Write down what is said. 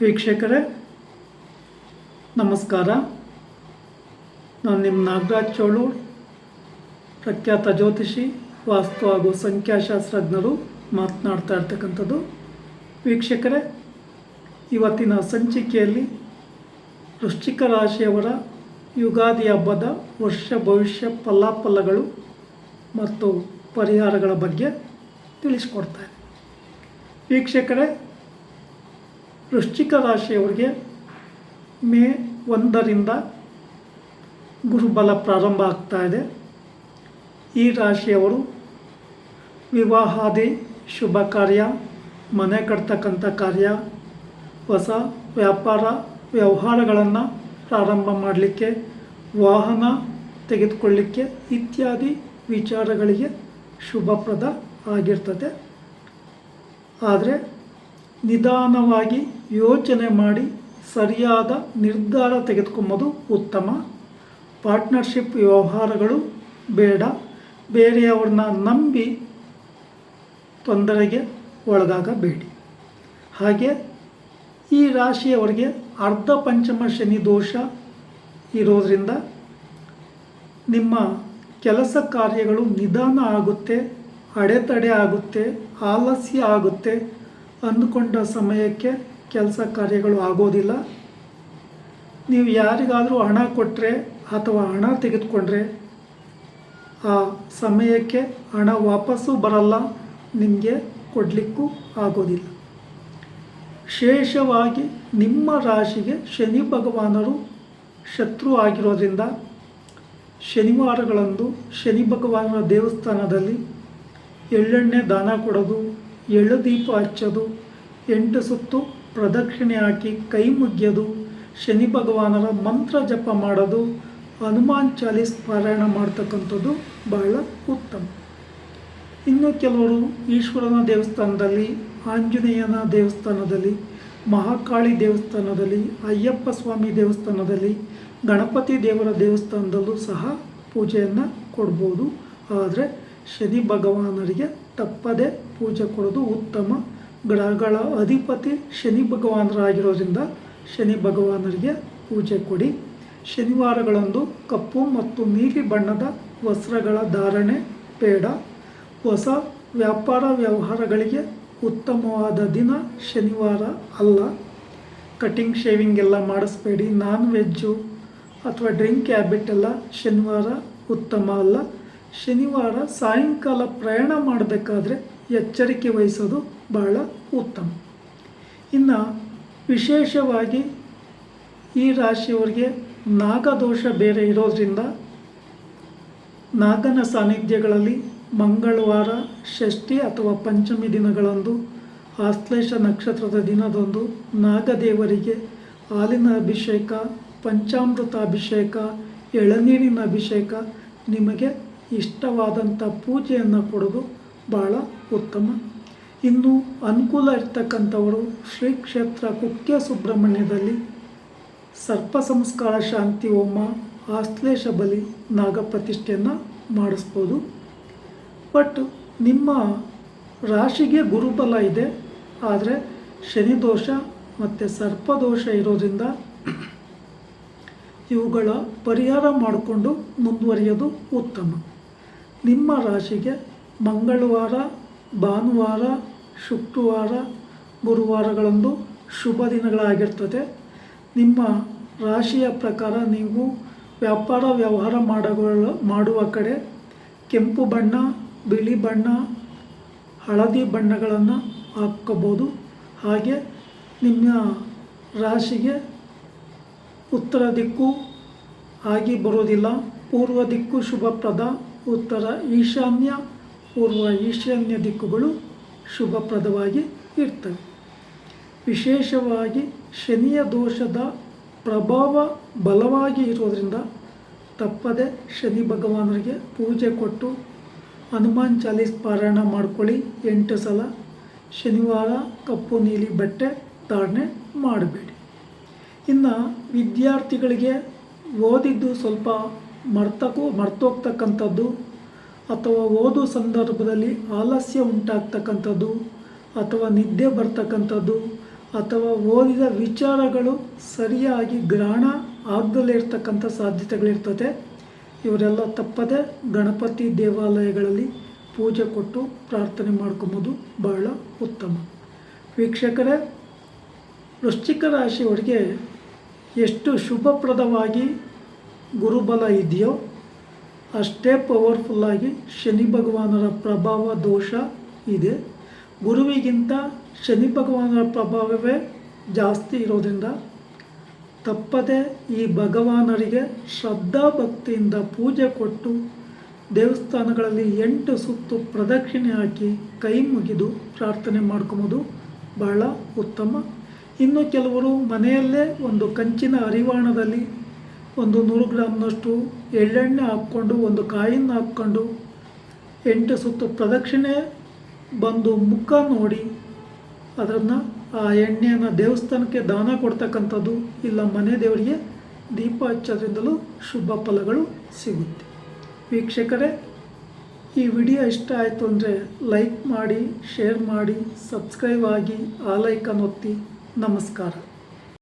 ವೀಕ್ಷಕರೇ, ನಮಸ್ಕಾರ. ನಾನು ನಿಮ್ಮ ನಾಗರಾಜ್ ಚೋಳೂರ್, ಪ್ರಖ್ಯಾತ ಜ್ಯೋತಿಷಿ, ವಾಸ್ತು ಹಾಗೂ ಸಂಖ್ಯಾಶಾಸ್ತ್ರಜ್ಞರು ಮಾತನಾಡ್ತಾ ಇರ್ತಕ್ಕಂಥದ್ದು. ವೀಕ್ಷಕರೇ, ಇವತ್ತಿನ ಸಂಚಿಕೆಯಲ್ಲಿ ವೃಶ್ಚಿಕ ರಾಶಿಯವರ ಯುಗಾದಿ ಹಬ್ಬದ ವರ್ಷ ಭವಿಷ್ಯ ಫಲಾಫಲಗಳು ಮತ್ತು ಪರಿಹಾರಗಳ ಬಗ್ಗೆ ತಿಳಿಸ್ಕೊಡ್ತಾರೆ ವೀಕ್ಷಕರೇ ವೃಶ್ಚಿಕ ರಾಶಿಯವರಿಗೆ ಮೇ ಒಂದರಿಂದ ಗುರುಬಲ ಪ್ರಾರಂಭ ಆಗ್ತಾ ಇದೆ. ಈ ರಾಶಿಯವರು ವಿವಾಹಾದಿ ಶುಭ ಕಾರ್ಯ, ಮನೆ ಕಟ್ತಕ್ಕಂಥ ಕಾರ್ಯ, ಹೊಸ ವ್ಯಾಪಾರ ವ್ಯವಹಾರಗಳನ್ನು ಪ್ರಾರಂಭ ಮಾಡಲಿಕ್ಕೆ, ವಾಹನ ತೆಗೆದುಕೊಳ್ಳಿಕ್ಕೆ ಇತ್ಯಾದಿ ವಿಚಾರಗಳಿಗೆ ಶುಭಪ್ರದ ಆಗಿರ್ತದೆ. ಆದರೆ ನಿಧಾನವಾಗಿ ಯೋಚನೆ ಮಾಡಿ ಸರಿಯಾದ ನಿರ್ಧಾರ ತೆಗೆದುಕೊಂಬೋದು ಉತ್ತಮ. ಪಾರ್ಟ್ನರ್ಶಿಪ್ ವ್ಯವಹಾರಗಳು ಬೇಡ. ಬೇರೆಯವ್ರನ್ನ ನಂಬಿ ತೊಂದರೆಗೆ ಒಳಗಾಗಬೇಡಿ. ಹಾಗೆ ಈ ರಾಶಿಯವರಿಗೆ ಅರ್ಧ ಪಂಚಮ ಶನಿ ದೋಷ ಇರೋದರಿಂದ ನಿಮ್ಮ ಕೆಲಸ ಕಾರ್ಯಗಳು ನಿಧಾನ ಆಗುತ್ತೆ, ಅಡೆತಡೆ ಆಗುತ್ತೆ, ಆಲಸ್ಯ ಆಗುತ್ತೆ ಅಂದುಕೊಂಡ ಸಮಯಕ್ಕೆ ಕೆಲಸ ಕಾರ್ಯಗಳು ಆಗೋದಿಲ್ಲ. ನೀವು ಯಾರಿಗಾದರೂ ಹಣ ಕೊಟ್ಟರೆ ಅಥವಾ ಹಣ ತೆಗೆದುಕೊಂಡ್ರೆ ಆ ಸಮಯಕ್ಕೆ ಹಣ ವಾಪಸ್ಸು ಬರಲ್ಲ, ನಿಮಗೆ ಕೊಡಲಿಕ್ಕೂ ಆಗೋದಿಲ್ಲ. ಶೇಷವಾಗಿ ನಿಮ್ಮ ರಾಶಿಗೆ ಶನಿ ಭಗವಾನರು ಶತ್ರು ಆಗಿರೋದ್ರಿಂದ ಶನಿವಾರಗಳಂದು ಶನಿ ಭಗವಾನರ ದೇವಸ್ಥಾನದಲ್ಲಿ ಎಳ್ಳೆಣ್ಣೆ ದಾನ ಕೊಡೋದು, ಎಳ್ಳು ದೀಪ ಹಚ್ಚೋದು, ಎಂಟು ಸುತ್ತು ಪ್ರದಕ್ಷಿಣೆ ಹಾಕಿ ಕೈ ಮುಗಿಯೋದು ಶನಿ ಭಗವಾನರ ಮಂತ್ರ ಜಪ ಮಾಡೋದು ಹನುಮಾನ್ ಚಾಲೀಸ್ ಪಾರಾಯಣ ಮಾಡ್ತಕ್ಕಂಥದ್ದು ಬಹಳ ಉತ್ತಮ. ಇನ್ನು ಕೆಲವರು ಈಶ್ವರನ ದೇವಸ್ಥಾನದಲ್ಲಿ, ಆಂಜನೇಯನ ದೇವಸ್ಥಾನದಲ್ಲಿ, ಮಹಾಕಾಳಿ ದೇವಸ್ಥಾನದಲ್ಲಿ, ಅಯ್ಯಪ್ಪ ಸ್ವಾಮಿ ದೇವಸ್ಥಾನದಲ್ಲಿ, ಗಣಪತಿ ದೇವರ ದೇವಸ್ಥಾನದಲ್ಲೂ ಸಹ ಪೂಜೆಯನ್ನು ಕೊಡ್ಬೋದು. ಆದರೆ ಶನಿ ಭಗವಾನರಿಗೆ ತಪ್ಪದೇ ಪೂಜೆ ಕೊಡೋದು ಉತ್ತಮ ಗ್ರಹಗಳ ಅಧಿಪತಿ ಶನಿ ಭಗವಾನರಾಗಿರೋದ್ರಿಂದ ಶನಿ ಭಗವಾನರಿಗೆ ಪೂಜೆ ಕೊಡಿ. ಶನಿವಾರಗಳಂದು ಕಪ್ಪು ಮತ್ತು ನೀಲಿ ಬಣ್ಣದ ವಸ್ತ್ರಗಳ ಧಾರಣೆ ಬೇಡ. ಹೊಸ ವ್ಯಾಪಾರ ವ್ಯವಹಾರಗಳಿಗೆ ಉತ್ತಮವಾದ ದಿನ ಶನಿವಾರ ಅಲ್ಲ. ಕಟಿಂಗ್, ಶೇವಿಂಗ್ ಎಲ್ಲ ಮಾಡಿಸ್ಬೇಡಿ. ನಾನ್ ವೆಜ್ಜು ಅಥವಾ ಡ್ರಿಂಕ್ ಹ್ಯಾಬಿಟ್ ಎಲ್ಲ ಶನಿವಾರ ಉತ್ತಮ ಅಲ್ಲ. ಶನಿವಾರ ಸಾಯಂಕಾಲ ಪ್ರಯಾಣ ಮಾಡಬೇಕಾದ್ರೆ ಎಚ್ಚರಿಕೆ ವಹಿಸೋದು ಬಹಳ ಉತ್ತಮ. ಇನ್ನು ವಿಶೇಷವಾಗಿ ಈ ರಾಶಿಯವರಿಗೆ ನಾಗದೋಷ ಬೇರೆ ಇರೋದ್ರಿಂದ ನಾಗನ ಸಾನ್ನಿಧ್ಯಗಳಲ್ಲಿ ಮಂಗಳವಾರ ಷಷ್ಠಿ ಅಥವಾ ಪಂಚಮಿ ದಿನಗಳಂದು ಆಶ್ಲೇಷ ನಕ್ಷತ್ರದ ದಿನದಂದು ನಾಗದೇವರಿಗೆ ಹಾಲಿನ ಅಭಿಷೇಕ, ಪಂಚಾಮೃತ ಅಭಿಷೇಕ, ಎಳನೀರಿನ ಅಭಿಷೇಕ ನಿಮಗೆ ಇಷ್ಟವಾದಂಥ ಪೂಜೆಯನ್ನು ಕೊಡೋದು ಭಾಳ ಉತ್ತಮ. ಇನ್ನು ಅನುಕೂಲ ಇರ್ತಕ್ಕಂಥವರು ಶ್ರೀ ಕ್ಷೇತ್ರ ಕುಕ್ಕೆ ಸುಬ್ರಹ್ಮಣ್ಯದಲ್ಲಿ ಸರ್ಪ ಸಂಸ್ಕಾರ ಶಾಂತಿ ಹೋಮ, ಆಶ್ಲೇಷ ಬಲಿ ನಾಗಪ್ರತಿಷ್ಠೆಯನ್ನು ಮಾಡಿಸ್ಬೋದು. ಬಟ್ ನಿಮ್ಮ ರಾಶಿಗೆ ಗುರುಬಲ ಇದೆ. ಆದರೆ ಶನಿದೋಷ ಮತ್ತು ಸರ್ಪದೋಷ ಇರೋದ್ರಿಂದ ಇವುಗಳ ಪರಿಹಾರ ಮಾಡಿಕೊಂಡು ಮುಂದುವರಿಯೋದು ಉತ್ತಮ. ನಿಮ್ಮ ರಾಶಿಗೆ ಮಂಗಳವಾರ ಭಾನುವಾರ, ಶುಕ್ರವಾರ, ಗುರುವಾರಗಳಂದು ಶುಭ ದಿನಗಳಾಗಿರ್ತದೆ. ನಿಮ್ಮ ರಾಶಿಯ ಪ್ರಕಾರ ನೀವು ವ್ಯಾಪಾರ ವ್ಯವಹಾರ ಮಾಡಗಳ ಮಾಡುವ ಕಡೆ ಕೆಂಪು ಬಣ್ಣ, ಬಿಳಿ ಬಣ್ಣ, ಹಳದಿ ಬಣ್ಣಗಳನ್ನು ಹಾಕ್ಕೋಬೋದು. ಹಾಗೆ ನಿಮ್ಮ ರಾಶಿಗೆ ಉತ್ತರ ದಿಕ್ಕು ಆಗಿ ಬರೋದಿಲ್ಲ. ಪೂರ್ವ ದಿಕ್ಕು ಶುಭಪ್ರದ ಉತ್ತರ. ಈಶಾನ್ಯ ಪೂರ್ವ ಈಶಾನ್ಯ ದಿಕ್ಕುಗಳು ಶುಭಪ್ರದವಾಗಿ ಇರ್ತವೆ. ವಿಶೇಷವಾಗಿ ಶನಿಯ ದೋಷದ ಪ್ರಭಾವ ಬಲವಾಗಿ ಇರೋದರಿಂದ ತಪ್ಪದೆ ಶನಿ ಭಗವಾನರಿಗೆ ಪೂಜೆ ಕೊಟ್ಟು ಹನುಮಾನ್ ಚಾಲೀಸ್ ಪಾರಾಯಣ ಮಾಡ್ಕೊಳ್ಳಿ. ಎಂಟು ಸಲ ಶನಿವಾರ ಕಪ್ಪು ನೀಲಿ ಬಟ್ಟೆ ಧಾರಣೆ ಮಾಡಬೇಡಿ. ಇನ್ನು ವಿದ್ಯಾರ್ಥಿಗಳಿಗೆ ಓದಿದ್ದು ಸ್ವಲ್ಪ ಮರ್ತಕ್ಕೂ ಮರ್ತೋಗ್ತಕ್ಕಂಥದ್ದು ಅಥವಾ ಓದೋ ಸಂದರ್ಭದಲ್ಲಿ ಆಲಸ್ಯ ಉಂಟಾಗ್ತಕ್ಕಂಥದ್ದು, ಅಥವಾ ನಿದ್ದೆ ಬರ್ತಕ್ಕಂಥದ್ದು, ಅಥವಾ ಓದಿದ ವಿಚಾರಗಳು ಸರಿಯಾಗಿ ಗ್ರಹಣ ಆಗದಲ್ಲೇ ಇರ್ತಕ್ಕಂಥ ಸಾಧ್ಯತೆಗಳಿರ್ತದೆ. ಇವರೆಲ್ಲ ತಪ್ಪದೆ ಗಣಪತಿ ದೇವಾಲಯಗಳಲ್ಲಿ ಪೂಜೆ ಕೊಟ್ಟು ಪ್ರಾರ್ಥನೆ ಮಾಡ್ಕೊಂಬೋದು. ಬಹಳ ಉತ್ತಮ. ವೀಕ್ಷಕರೇ, ವೃಶ್ಚಿಕ ರಾಶಿಯವರಿಗೆ ಎಷ್ಟು ಶುಭಪ್ರದವಾಗಿ ಗುರುಬಲ ಇದೆಯೋ ಅಷ್ಟೇ ಪವರ್ಫುಲ್ಲಾಗಿ ಶನಿ ಭಗವಾನರ ಪ್ರಭಾವ ದೋಷ ಇದೆ. ಗುರುವಿಗಿಂತ ಶನಿ ಭಗವಾನರ ಪ್ರಭಾವವೇ ಜಾಸ್ತಿ ಇರೋದ್ರಿಂದ ತಪ್ಪದೆ ಈ ಭಗವಾನರಿಗೆ ಶ್ರದ್ಧಾ ಭಕ್ತಿಯಿಂದ ಪೂಜೆ ಕೊಟ್ಟು ದೇವಸ್ಥಾನಗಳಲ್ಲಿ ಎಂಟು ಸುತ್ತು ಪ್ರದಕ್ಷಿಣೆ ಹಾಕಿ ಕೈ ಮುಗಿದು ಪ್ರಾರ್ಥನೆ ಮಾಡ್ಕೊಬೋದು. ಬಹಳ ಉತ್ತಮ. ಇನ್ನು ಕೆಲವರು ಮನೆಯಲ್ಲೇ ಒಂದು ಕಂಚಿನ ಅರಿವಾಣದಲ್ಲಿ ಒಂದು ನೂರು ಗ್ರಾಮ್ನಷ್ಟು ಎಳ್ಳೆಣ್ಣೆ ಹಾಕ್ಕೊಂಡು, ಒಂದು ಕಾಯಿನ ಹಾಕ್ಕೊಂಡು, ಎಂಟು ಸುತ್ತು ಪ್ರದಕ್ಷಿಣೆ ಬಂದು ಮುಖ ನೋಡಿ, ಅದನ್ನು ಆ ಎಣ್ಣೆಯನ್ನು ದೇವಸ್ಥಾನಕ್ಕೆ ದಾನ ಕೊಡ್ತಕ್ಕಂಥದ್ದು ಇಲ್ಲ ಮನೆ ದೇವರಿಗೆ ದೀಪ ಹಚ್ಚೋದ್ರಿಂದಲೂ ಶುಭ ಫಲಗಳು ಸಿಗುತ್ತೆ. ವೀಕ್ಷಕರೇ, ಈ ವಿಡಿಯೋ ಇಷ್ಟ ಆಯಿತು ಅಂದರೆ ಲೈಕ್ ಮಾಡಿ, ಶೇರ್ ಮಾಡಿ, ಸಬ್ಸ್ಕ್ರೈಬ್ ಆಗಿ, ಆ ಲೈಕನ್ನು ಒತ್ತಿ. ನಮಸ್ಕಾರ.